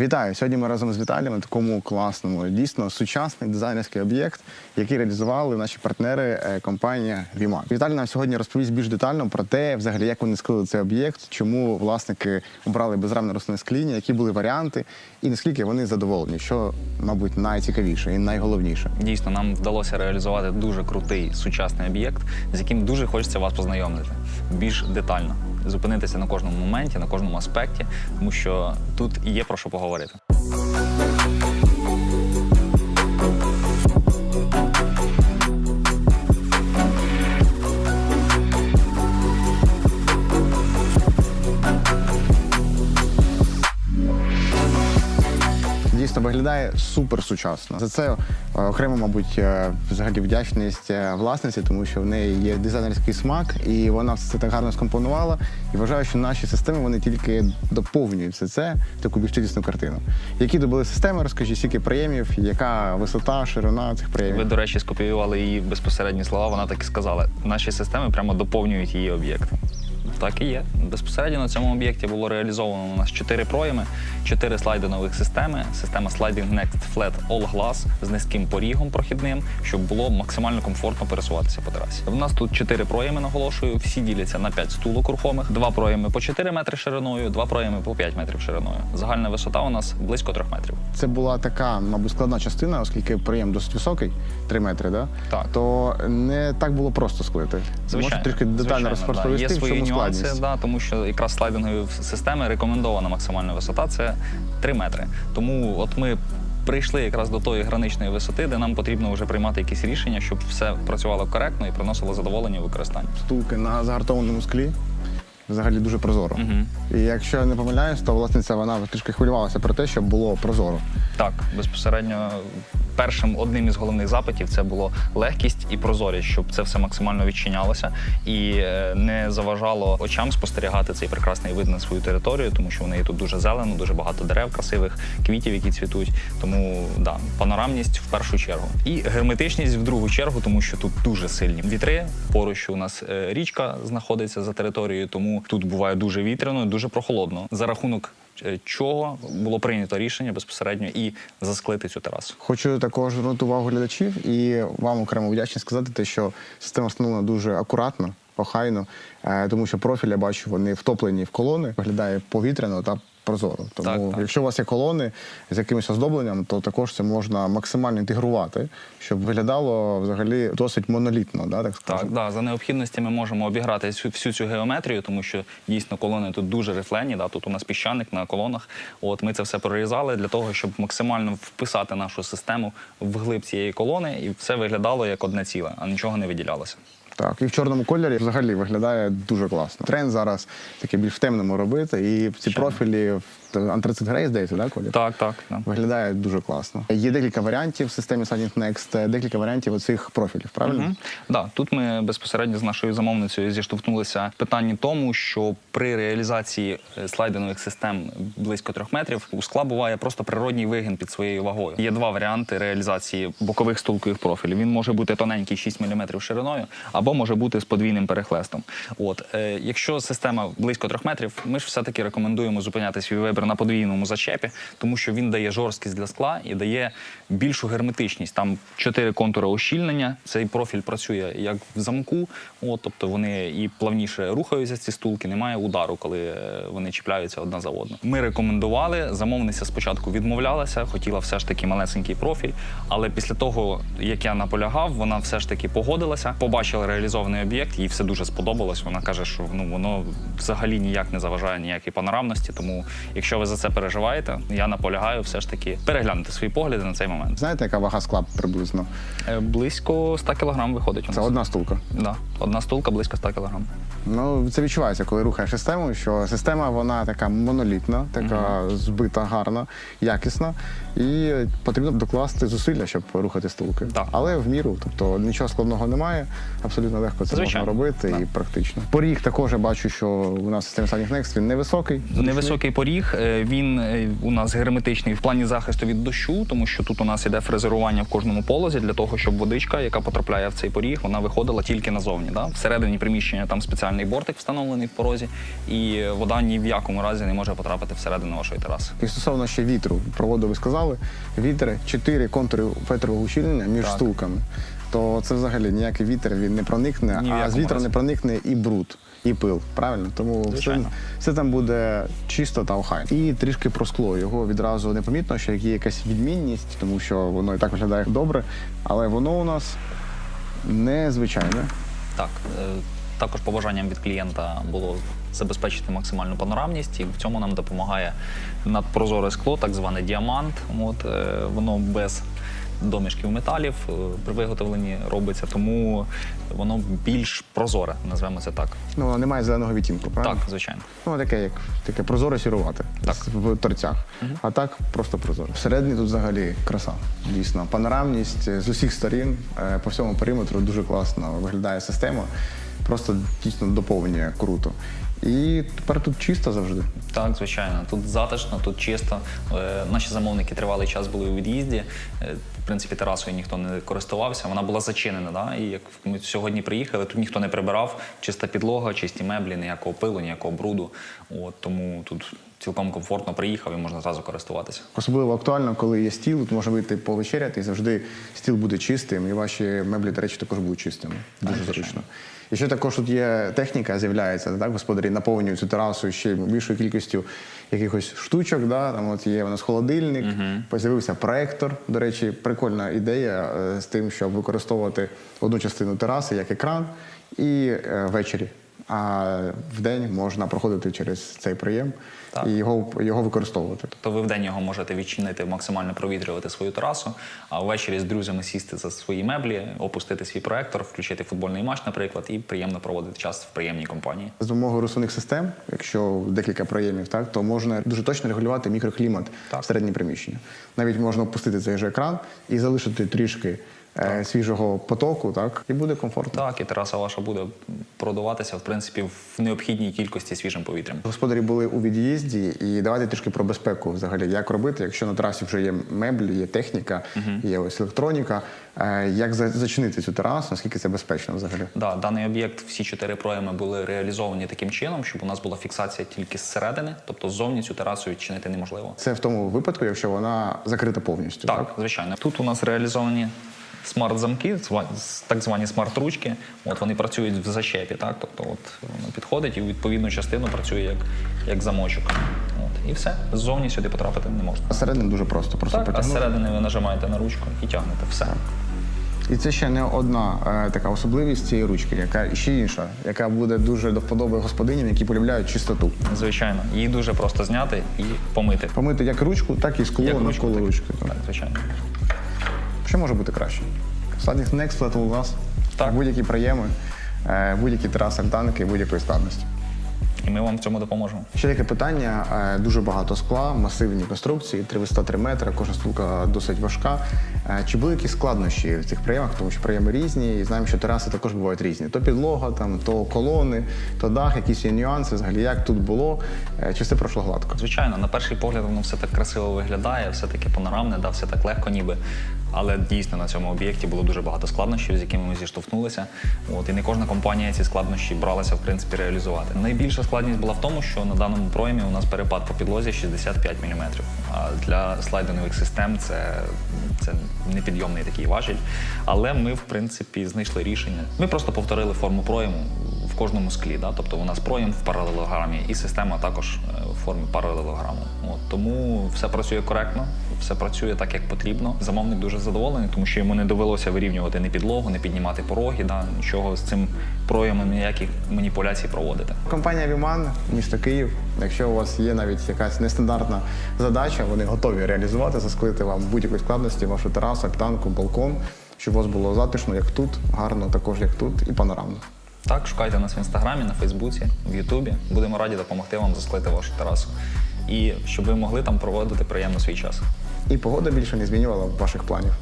Вітаю! Сьогодні ми разом з Віталієм на такому класному, дійсно сучасний дизайнерський об'єкт, який реалізували наші партнери е, компанія Вімак. Віталій нам сьогодні розповість більш детально про те, взагалі, як вони склали цей об'єкт, чому власники обрали безрамне рослинне скління, які були варіанти, і наскільки вони задоволені, що, мабуть, найцікавіше і найголовніше. Дійсно, нам вдалося реалізувати дуже крутий сучасний об'єкт, з яким дуже хочеться вас познайомити більш детально, зупинитися на кожному моменті, на кожному аспекті, тому що тут є про що поговорити. Виглядає супер сучасно. За це е, окремо, мабуть, е, взагалі вдячність е, власниці, тому що в неї є дизайнерський смак, і вона все це так гарно скомпонувала. І вважаю, що наші системи вони тільки доповнюють все це в таку більш цілісну картину. Які то були системи, розкажіть, скільки приємів, яка висота, ширина цих приємів? Ви, до речі, скопіювали її безпосередні слова. Вона так і сказала. Наші системи прямо доповнюють її об'єкт. Так і є. Безпосередньо на цьому об'єкті було реалізовано у нас чотири проєми, чотири слайди нових системи. Система Sliding Next Flat All Glass з низьким порігом прохідним, щоб було максимально комфортно пересуватися по трасі. У нас тут чотири проєми, наголошую. Всі діляться на п'ять стулок рухомих, два проєми по 4 метри шириною, два проєми по 5 метрів шириною. Загальна висота у нас близько 3 метрів. Це була така, мабуть, складна частина, оскільки приєм досить високий, 3 метри, да? Так. то не так було просто склити. Можете трішки детально звичайно, да. розповісти, в чому складність? да, тому що якраз слайдингові системи рекомендована максимальна висота це 3 метри. Тому от ми прийшли якраз до тої граничної висоти, де нам потрібно вже приймати якісь рішення, щоб все працювало коректно і приносило задоволення у використанні. Стулки на загартованому склі. Взагалі дуже прозоро. Мгм. І якщо я не помиляюсь, то власниця вона трішки хвилювалася про те, щоб було прозоро. Так, безпосередньо першим одним із головних запитів це було легкість і прозорість, щоб це все максимально відчинялося і е, не заважало очам спостерігати цей прекрасний вид на свою територію, тому що в неї тут дуже зелено, дуже багато дерев, красивих квітів, які цвітуть. Тому да, панорамність в першу чергу. І герметичність в другу чергу, тому що тут дуже сильні вітри. Поруч у нас е, річка знаходиться за територією, тому тут буває дуже вітряно, дуже прохолодно. За рахунок чого було прийнято рішення безпосередньо і засклити цю терасу. Хочу також звернути увагу глядачів і вам окремо вдячність сказати, те, що система встановлена дуже акуратно, охайно, е, тому що профіль я бачу, вони втоплені в колони, виглядає повітряно та прозоро. Тому, Так, так. якщо у вас є колони з якимось оздобленням, то також це можна максимально інтегрувати, щоб виглядало взагалі досить монолітно, да, так скажемо. Так, да, за необхідності ми можемо обіграти всю, всю цю геометрію, тому що дійсно колони тут дуже рифлені. Да, тут у нас піщаник на колонах. От ми це все прорізали для того, щоб максимально вписати нашу систему в глиб цієї колони, і все виглядало як одне ціле, а нічого не виділялося. Так, і в чорному кольорі взагалі виглядає дуже класно. Тренд зараз таке більш в темному робити, і ці профілі в антрацит грей, здається, да, колір? Так, так. так. Виглядає дуже класно. Є декілька варіантів в системі Sliding Next, декілька варіантів оцих профілів, правильно? Мгм. Да, тут ми безпосередньо з нашою замовницею зіштовхнулися в питанні тому, що при реалізації е, слайдингових систем близько трьох метрів у скла буває просто природній вигін під своєю вагою. Є два варіанти реалізації бокових стулкових профілів. Він може бути тоненький 6 мм шириною, або може бути з подвійним перехлестом. От е, якщо система близько трьох метрів, ми ж все-таки рекомендуємо зупиняти свій вибір на подвійному зачепі, тому що він дає жорсткість для скла і дає більшу герметичність. Там чотири контури ощільнення. Цей профіль працює як в замку, от, тобто вони і плавніше рухаються ці стулки, немає удару, коли е, вони чіпляються одна за одну. Ми рекомендували. Замовниця спочатку відмовлялася, хотіла все ж таки малесенький профіль. Але після того, як я наполягав, вона все ж таки погодилася, побачила реалізований об'єкт, їй все дуже сподобалось. Вона каже, що ну воно взагалі ніяк не заважає ніякій панорамності. Тому, якщо ви за це переживаєте, я наполягаю все ж таки переглянути свої погляди на цей момент. Знаєте, яка вага скла приблизно? Е, Близько 100 кг виходить у нас. Це одна стулка. Да. Одна стулка близько 100 кг. Ну, це відчувається, коли рухаєш систему, що система вона така монолітна, така збита, гарна, якісна, і потрібно докласти зусилля, щоб рухати стулки. Так. Але в міру, тобто нічого складного немає, абсолютно легко це Звичайно. можна робити Так. і практично. Поріг також я бачу, що у нас в системі Next він невисокий. Невисокий поріг, Е, він е, у нас герметичний в плані захисту від дощу, тому що тут у нас іде фрезерування в кожному полозі для того, щоб водичка, яка потрапляє в цей поріг, вона виходила тільки назовні. Да? Всередині приміщення там спеціальний бортик встановлений в порозі, і вода ні в якому разі не може потрапити всередину вашої тераси. І стосовно ще вітру, про воду ви сказали, вітер, чотири контури фетрового ущільнення між Так. стулками, то це взагалі ніякий вітер він не проникне, Ні в а з якому вітру разі. не проникне і бруд, і пил. Правильно? Тому все, Звичайно. все там буде чисто та охайно. І трішки про скло. Його відразу не помітно, що є якась відмінність, тому що воно і так виглядає добре, але воно у нас незвичайне. Так, е, також побажанням від клієнта було забезпечити максимальну панорамність, і в цьому нам допомагає надпрозоре скло, так зване діамант. От, е, воно без домішків металів е, при виготовленні робиться, тому воно більш прозоре, назвемо це так. Ну, воно не має зеленого відтінку, правильно? Так, звичайно. Ну, таке, як таке прозоре сірувате Так. в торцях. А так просто прозоре. Всередині тут взагалі краса. Дійсно. Панорамність е, з усіх сторін е, по всьому периметру дуже класно виглядає система. Просто дійсно доповнює круто. І тепер тут чисто завжди. Так, звичайно, тут затишно, тут чисто. Е, Наші замовники тривалий час були у від'їзді. Е, В принципі, терасою ніхто не користувався. Вона була зачинена. Да? І як ми сьогодні приїхали, тут ніхто не прибирав. Чиста підлога, чисті меблі, ніякого пилу, ніякого бруду. От тому тут цілком комфортно приїхав і можна зразу користуватися. Особливо актуально, коли є стіл, тут можна вийти повечеряти, і завжди стіл буде чистим, і ваші меблі, до речі, також будуть чистими. Дуже зручно. І ще також тут є техніка, з'являється, так, господарі наповнюють цю терасу ще більшою кількістю якихось штучок. Да? Там от є у нас холодильник, з'явився проектор. До речі, прикольна ідея е, з тим, щоб використовувати одну частину тераси як екран і е, ввечері. А в день можна проходити через цей прийом Так. і його, його використовувати. То ви вдень його можете відчинити, максимально провітрювати свою терасу, а ввечері з друзями сісти за свої меблі, опустити свій проектор, включити футбольний матч, наприклад, і приємно проводити час в приємній компанії. За допомогою розсувних систем, якщо декілька проємів, так то можна дуже точно регулювати мікроклімат Так. всередині приміщення. Навіть можна опустити цей же екран і залишити трішки е, свіжого потоку, так і буде комфортно. Так, і тераса ваша буде продуватися, в принципі, в необхідній кількості свіжим повітрям. Господарі були у від'їзді, і давайте трішки про безпеку взагалі, як робити, якщо на терасі вже є меблі, є техніка, є ось електроніка. Е, як за- зачинити цю терасу, наскільки це безпечно взагалі? Да, даний об'єкт, всі чотири проеми були реалізовані таким чином, щоб у нас була фіксація тільки зсередини, тобто ззовні цю терасу відчинити неможливо. Це в тому випадку, якщо вона закрита повністю. Так, звичайно. Тут у нас реалізовані смарт-замки, так звані смарт-ручки. От вони працюють в зачепі, так? Тобто от воно підходить і у відповідну частину працює як, як замочок. От, і все. Ззовні сюди потрапити не можна. А всередині дуже просто. Просто Так, а зсередини ви нажимаєте на ручку і тягнете все. І це ще не одна е, така особливість цієї ручки, яка ще інша, яка буде дуже до вподоби господиням, які полюбляють чистоту. Звичайно, її дуже просто зняти і помити. Помити як ручку, так і скло навколо ручки. Так, звичайно. Що може бути краще? Садник Next експлуатував у вас Так. будь-які проєми, е, будь-які траси, танки, будь-якої складності. І ми вам в цьому допоможемо. Ще таке питання: Е, дуже багато скла, масивні конструкції, 303 метри, кожна стулка досить важка. Е, Чи були якісь складнощі в цих прийомах, тому що прийоми різні, і знаємо, що тераси також бувають різні. То підлога, там, то колони, то дах, якісь є нюанси. Взагалі, як тут було, Е, чи все пройшло гладко? Звичайно, на перший погляд воно все так красиво виглядає, все таке панорамне, да, все так легко, ніби. Але дійсно на цьому об'єкті було дуже багато складнощів, з якими ми зіштовхнулися. От, і не кожна компанія ці складнощі бралася в принципі реалізувати. Найбільша складність була в тому, що на даному проймі у нас перепад по підлозі 65 мм. А для слайдингових систем це, це непідйомний такий важіль. Але ми, в принципі, знайшли рішення. Ми просто повторили форму пройму в кожному склі. Да? Тобто у нас проєм в паралелограмі і система також е, в формі паралелограму. От, тому все працює коректно, все працює так, як потрібно. Замовник дуже задоволений, тому що йому не довелося вирівнювати ні підлогу, не піднімати пороги, да? нічого з цим проємом, ніяких маніпуляцій проводити. Компанія Віман, місто Київ. Якщо у вас є навіть якась нестандартна задача, вони готові реалізувати, засклити вам будь-якої складності, вашу терасу, альтанку, балкон, щоб у вас було затишно, як тут, гарно також як тут, і панорамно. Так, шукайте нас в інстаграмі, на Фейсбуці, в Ютубі. Будемо раді допомогти вам засклити вашу терасу. І щоб ви могли там проводити приємно свій час. І погода більше не змінювала ваших планів.